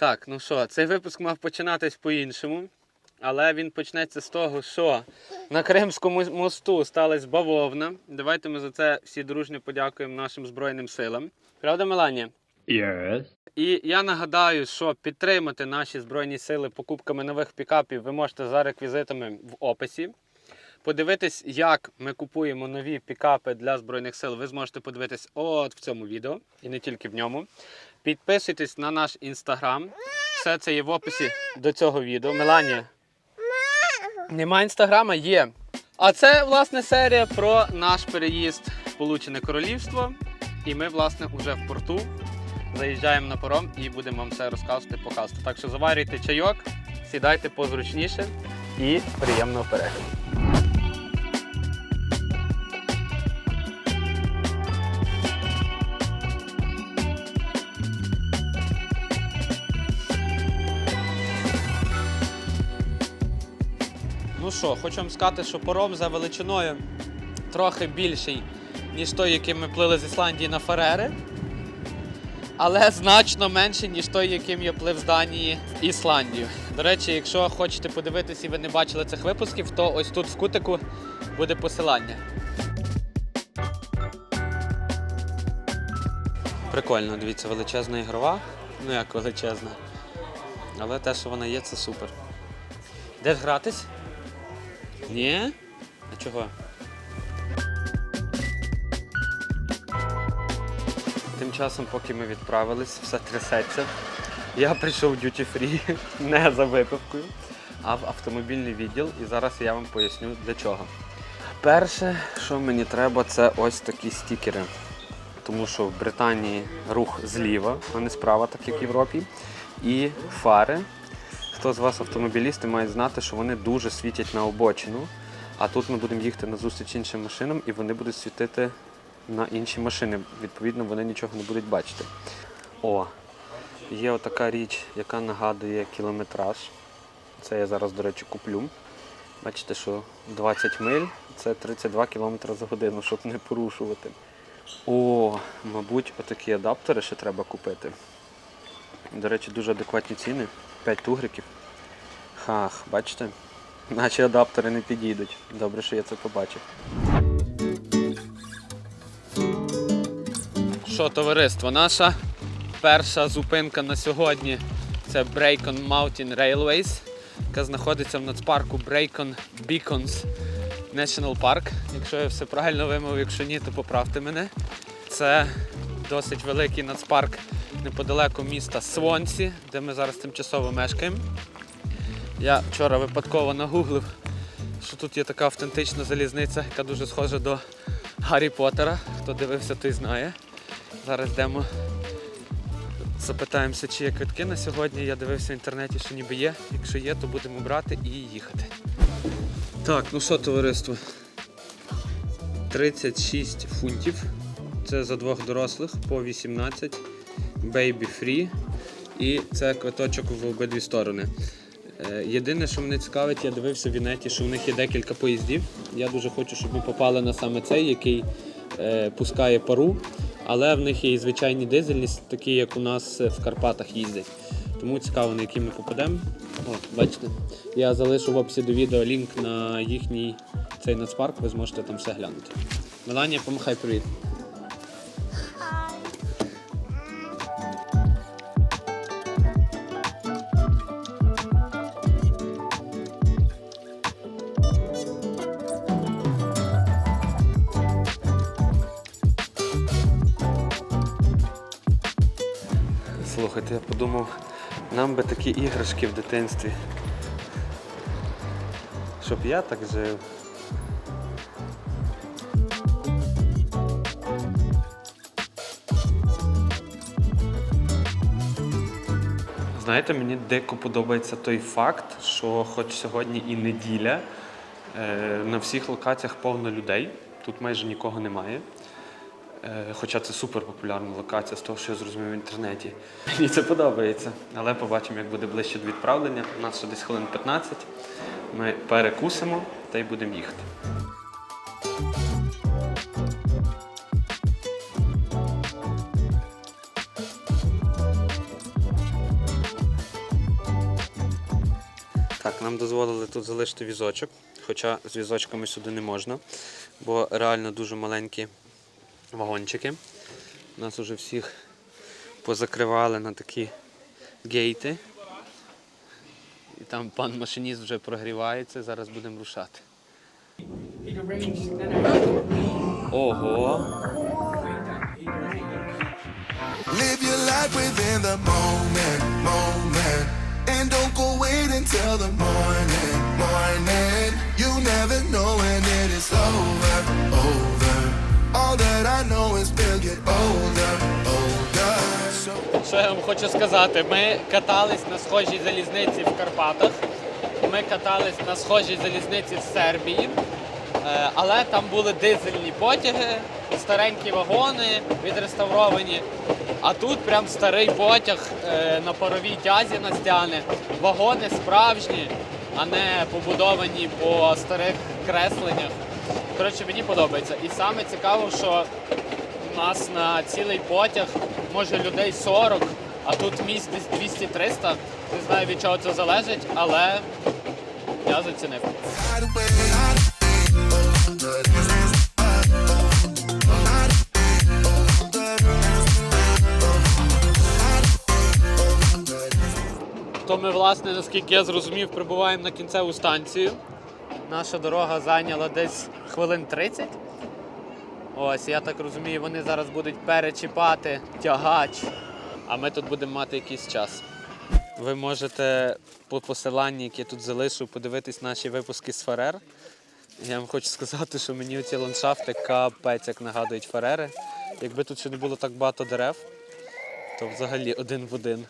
Так, ну що, цей випуск мав починатись по-іншому, але він почнеться з того, що на Кримському мосту сталася бавовна. Давайте ми за це всі дружньо подякуємо нашим Збройним силам. Правда, Меланія? Yes. І я нагадаю, що підтримати наші збройні сили покупками нових пікапів ви можете за реквізитами в описі. Подивитись, як ми купуємо нові пікапи для збройних сил, ви зможете подивитись от в цьому відео і не тільки в ньому. Підписуйтесь на наш інстаграм. Все це є в описі до цього відео. Меланія. Нема інстаграма? Є. А це, власне, серія про наш переїзд в Сполучене Королівство. І ми, власне, вже в порту. Заїжджаємо на паром і будемо вам все розказувати, показувати. Так що заварюйте чайок, сідайте позручніше і приємного перегляду. Що, хочу вам сказати, що паром за величиною трохи більший, ніж той, яким ми плили з Ісландії на Фарери але значно менше, ніж той, яким я плив з Данії Ісландію. До речі, якщо хочете подивитись і ви не бачили цих випусків, то ось тут в кутику буде посилання. Прикольно, дивіться, величезна ігрова. Ну як величезна. Але те, що вона є, це супер. Де ж гратись? Ні? А чого? Тим часом, поки ми відправились, все трясеться. Я прийшов в Duty Free не за випивкою, а в автомобільний відділ. І зараз я вам поясню для чого. Перше, що мені треба, це ось такі стікери. Тому що в Британії рух зліва, а не справа, так як в Європі. І фари. Хто з вас автомобілісти має знати, що вони дуже світять на обочину. А тут ми будемо їхати на зустріч іншим машинам, і вони будуть світити на інші машини. Відповідно, вони нічого не будуть бачити. О, є отака річ, яка нагадує кілометраж. Це я зараз, до речі, куплю. Бачите, що 20 миль це 32 км за годину, щоб не порушувати. О, мабуть, отакі адаптери ще треба купити. До речі, дуже адекватні ціни. 5 тугриків. Хах, бачите? Наші адаптери не підійдуть. Добре, що я це побачив. Що, товариство, наша перша зупинка на сьогодні це Braycon Mountain Railways, яка знаходиться в нацпарку Braycon Beacons National Park. Якщо я все правильно вимовив, якщо ні, то поправте мене. Це досить великий нацпарк неподалеку міста Свонсі, де ми зараз тимчасово мешкаємо. Я вчора випадково нагуглив, що тут є така автентична залізниця, яка дуже схожа до Гаррі Поттера. Хто дивився, той знає. Зараз йдемо. Запитаємося, чи є квитки на сьогодні. Я дивився в інтернеті, що ніби є. Якщо є, то будемо брати і їхати. Так, ну що, товариство? 36 фунтів. Це за двох дорослих по 18. Baby free. І це квиточок в обидві сторони. Е, Єдине, що мене цікавить, я дивився в інеті, що в них є декілька поїздів. Я дуже хочу, щоб ми попали на саме цей, який е, пускає пару. Але в них є і звичайні дизельні, такі як у нас в Карпатах їздять. Тому цікаво, на які ми попадемо. О, бачите, я залишу в описі до відео лінк на їхній цей нацпарк, ви зможете там все глянути. Меланія, помахай привіт. Слухайте, я подумав, нам би такі іграшки в дитинстві. Щоб я так жив. Знаєте, мені дико подобається той факт, що хоч сьогодні і неділя, е, на всіх локаціях повно людей, тут майже нікого немає. Е, Хоча це супер популярна локація з того, що я зрозумів в інтернеті. Мені це подобається. Але побачимо, як буде ближче до відправлення. У нас ще десь хвилин 15. Ми перекусимо та й будемо їхати. Так, нам дозволили тут залишити візочок, хоча з візочками сюди не можна, бо реально дуже маленькі вагончики. Нас уже всіх позакривали на такі гейти. І там пан машиніст вже прогрівається, зараз будемо рушати. Ого! Live your life within the moment, moment. And don't go wait until the morning, morning. You never know when it is over, over. Що я вам хочу сказати? Ми катались на схожій залізниці в Карпатах. Ми катались на схожій залізниці в Сербії. Е, Але там були дизельні потяги, старенькі вагони відреставровані. А тут прям старий потяг е, на паровій тязі нас тягне. Вагони справжні, а не побудовані по старих кресленнях. Коротше, мені подобається. І саме цікаво, що у нас на цілий потяг може людей 40, а тут місць десь 200-300. Не знаю від чого це залежить, але я зацінив. То ми, власне, наскільки я зрозумів, прибуваємо на кінцеву станцію. Наша дорога зайняла десь хвилин 30. Ось, я так розумію, вони зараз будуть перечіпати тягач, а ми тут будемо мати якийсь час. Ви можете по посиланні, яке тут залишу, подивитись наші випуски з Фарер. Я вам хочу сказати, що мені ці ландшафти капець як нагадують Фарери. Якби тут ще не було так багато дерев, то взагалі один в один.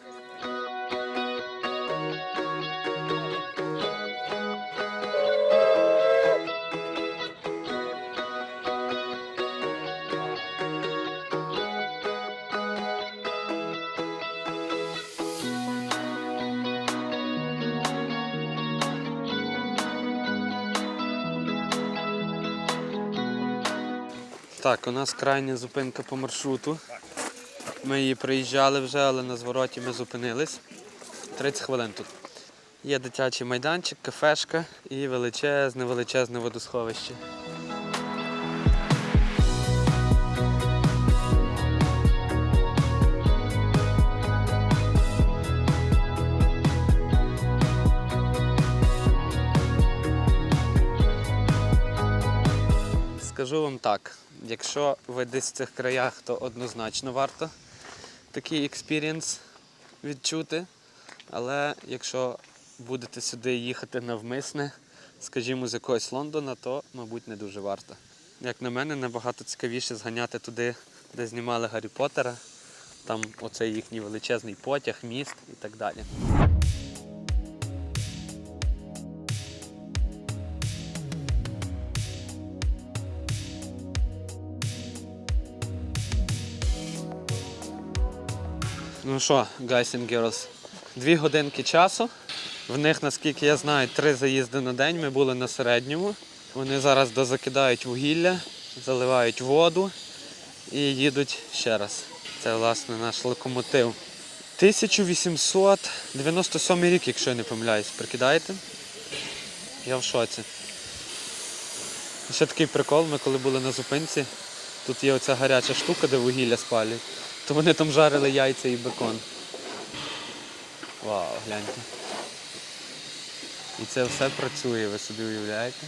Так, у нас крайня зупинка по маршруту. Ми її приїжджали вже, але на звороті ми зупинились. 30 хвилин тут. Є дитячий майданчик, кафешка і величезне, величезне водосховище. Скажу вам так, якщо ви десь в цих краях, то однозначно варто такий експірієнс відчути. Але якщо будете сюди їхати навмисне, скажімо, з якогось Лондона, то, мабуть, не дуже варто. Як на мене, набагато цікавіше зганяти туди, де знімали Гаррі Поттера. Там оцей їхній величезний потяг, міст і так далі. Ну що, guys and girls, дві годинки часу. В них, наскільки я знаю, три заїзди на день. Ми були на середньому. Вони зараз дозакидають вугілля, заливають воду і їдуть ще раз. Це власне наш локомотив. 1897 рік, якщо я не помиляюсь, прикидаєте? Я в шоці. Ще такий прикол, ми коли були на зупинці, тут є оця гаряча штука, де вугілля спалюють, то вони там жарили яйця і бекон. Вау, гляньте. І це все працює, ви собі уявляєте?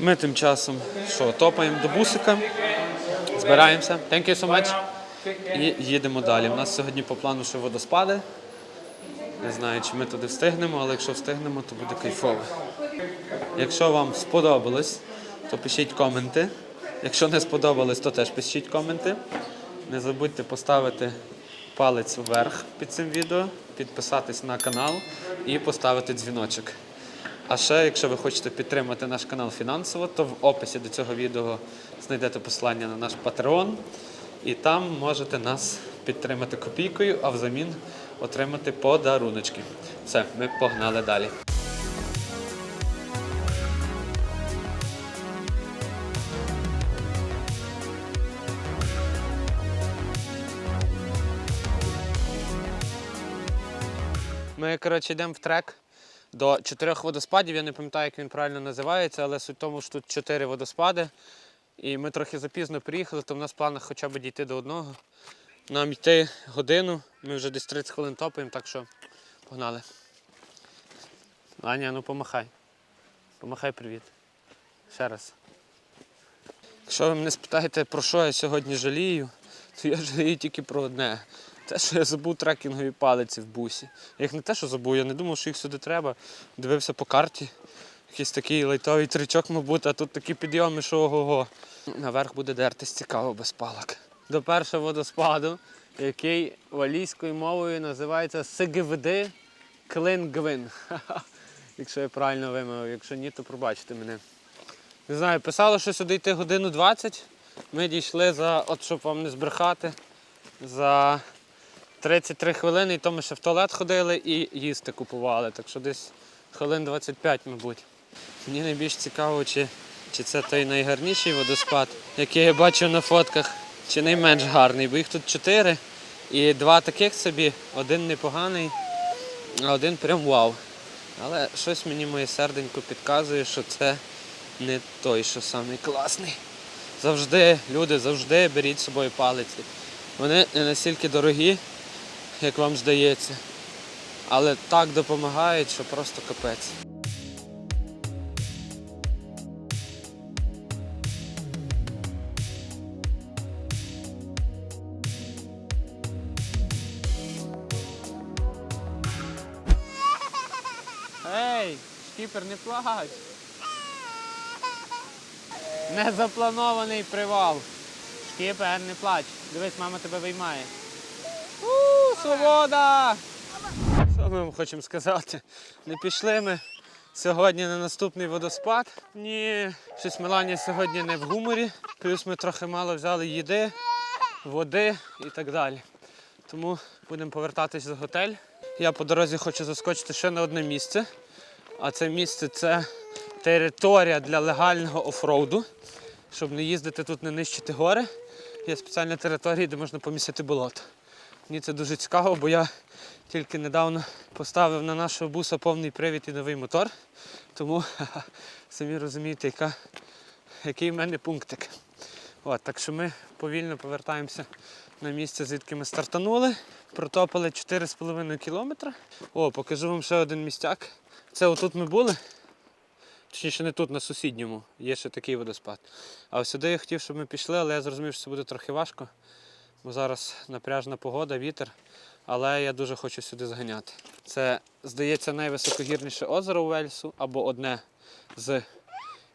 Ми тим часом що, топаємо до бусика, збираємося. Thank you so much. І їдемо далі. У нас сьогодні по плану ще водоспади. Не знаю, чи ми туди встигнемо, але якщо встигнемо, то буде кайфово. Якщо вам сподобалось, то пишіть коменти. Якщо не сподобалось, то теж пишіть коменти. Не забудьте поставити палець вверх під цим відео, підписатись на канал і поставити дзвіночок. А ще, якщо ви хочете підтримати наш канал фінансово, то в описі до цього відео знайдете посилання на наш Patreon. І там можете нас підтримати копійкою, а взамін отримати подаруночки. Все, ми погнали далі. Ми, коротше, йдемо в трек до чотирьох водоспадів. Я не пам'ятаю, як він правильно називається, але суть в тому, що тут чотири водоспади. І ми трохи запізно приїхали, то в нас в планах хоча б дійти до одного. Нам йти годину, ми вже десь 30 хвилин топаємо, так що погнали. Аня, ну помахай. Помахай привіт. Ще раз. Якщо ви мене спитаєте, про що я сьогодні жалію, то я жалію тільки про одне. Те, що я забув трекінгові палиці в бусі. Я їх не те, що забув, я не думав, що їх сюди треба. Дивився по карті. Якийсь такий лайтовий тричок, мабуть, а тут такі підйоми, що ого-го. Наверх буде дертись цікаво без палок. До першого водоспаду, який валійською мовою називається Сигвди Клингвин. Якщо я правильно вимовив, якщо ні, то пробачте мене. Не знаю, писало, що сюди йти годину 20. Ми дійшли за, от щоб вам не збрехати, за 33 хвилини, і то ми ще в туалет ходили і їсти купували. Так що десь хвилин 25, мабуть. Мені найбільш цікаво, чи, чи це той найгарніший водоспад, який я бачив на фотках, чи найменш гарний, бо їх тут чотири. І два таких собі, один непоганий, а один прям вау. Але щось мені моє серденько підказує, що це не той, що самий класний. Завжди, люди, завжди беріть з собою палиці. Вони не настільки дорогі, як вам здається. Але так допомагають, що просто капець. Ей, шкіпер, не плач. Незапланований привал. Шкіпер, не плач. Дивись, мама тебе виймає. Свобода! Що ми вам хочемо сказати? Не пішли ми сьогодні на наступний водоспад. Ні, щось Меланія сьогодні не в гуморі. Плюс ми трохи мало взяли їди, води і так далі. Тому будемо повертатись в готель. Я по дорозі хочу заскочити ще на одне місце. А це місце це територія для легального офроуду. Щоб не їздити тут, не нищити гори. Є спеціальна територія, де можна помістити болото. Мені це дуже цікаво, бо я тільки недавно поставив на нашого буса повний привід і новий мотор. Тому самі розумієте, яка, який в мене пунктик. От, так що ми повільно повертаємося на місце, звідки ми стартанули. Протопали 4,5 кілометри. О, покажу вам ще один містяк. Це отут ми були. Точніше, не тут, на сусідньому. Є ще такий водоспад. А сюди я хотів, щоб ми пішли, але я зрозумів, що це буде трохи важко. Бо зараз напряжна погода, вітер. Але я дуже хочу сюди зганяти. Це, здається, найвисокогірніше озеро Уельсу або одне з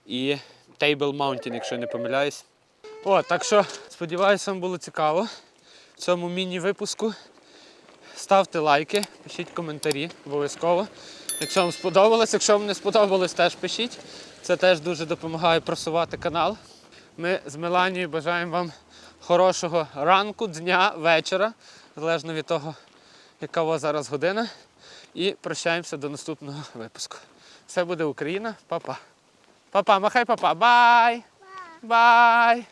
і Table Mountain, якщо я не помиляюсь. О, так що сподіваюся, вам було цікаво в цьому міні-випуску. Ставте лайки, пишіть коментарі обов'язково. Якщо вам сподобалось, якщо вам не сподобалось, теж пишіть. Це теж дуже допомагає просувати канал. Ми з Меланією бажаємо вам хорошого ранку, дня, вечора, залежно від того, яка у вас зараз година. І прощаємося до наступного випуску. Все буде Україна, Па-па. Па-па, махай папа. Бай! Бай!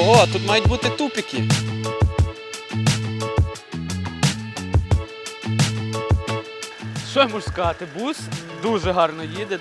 Ого, тут мають бути тупики. Що я можу сказати? Бус дуже гарно їде.